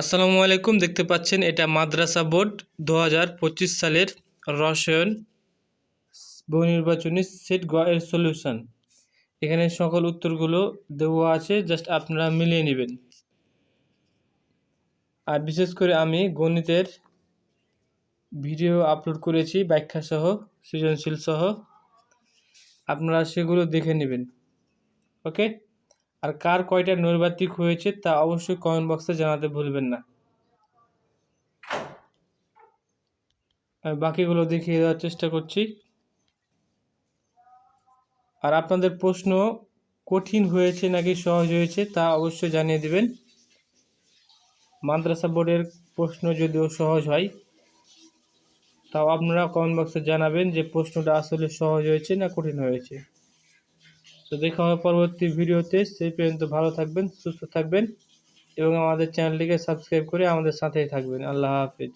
আসসালামু আলাইকুম, দেখতে পাচ্ছেন এটা মাদ্রাসা বোর্ড দু হাজার পঁচিশ সালের রসায়ন বহু নির্বাচনী সেট গ এর সলিউশন। এখানে সকল উত্তরগুলো দেওয়া আছে, জাস্ট আপনারা মিলিয়ে নেবেন। আর বিশেষ করে আমি গণিতের ভিডিও আপলোড করেছি, ব্যাখ্যা সহ, সৃজনশীল সহ। আপনারা সেগুলো দেখে নেবেন। ওকে? আর কার কয়টা নৈর্বাতিক হয়েছে তা অবশ্যই কমেন্ট বক্সে জানাতে ভুলবেন না। আমি বাকিগুলো দেখিয়ে দেওয়ার চেষ্টা করছি। আর আপনাদের প্রশ্ন, কঠিন হয়েছে নাকি সহজ হয়েছে তা অবশ্যই জানিয়ে দিবেন। মাদ্রাসা বোর্ডের প্রশ্ন যদিও সহজ হয়, তাও আপনারা কমেন্ট বক্সে জানাবেন যে প্রশ্নটা আসলে সহজ হয়েছে না কঠিন হয়েছে। তো দেখা হবে পরবর্তী ভিডিওতে সেই পর্যন্ত ভালো থাকবেন, সুস্থ থাকবেন এবং আমাদের চ্যানেলটিকে সাবস্ক্রাইব করে আমাদের সাথেই থাকবেন। আল্লাহ হাফেজ।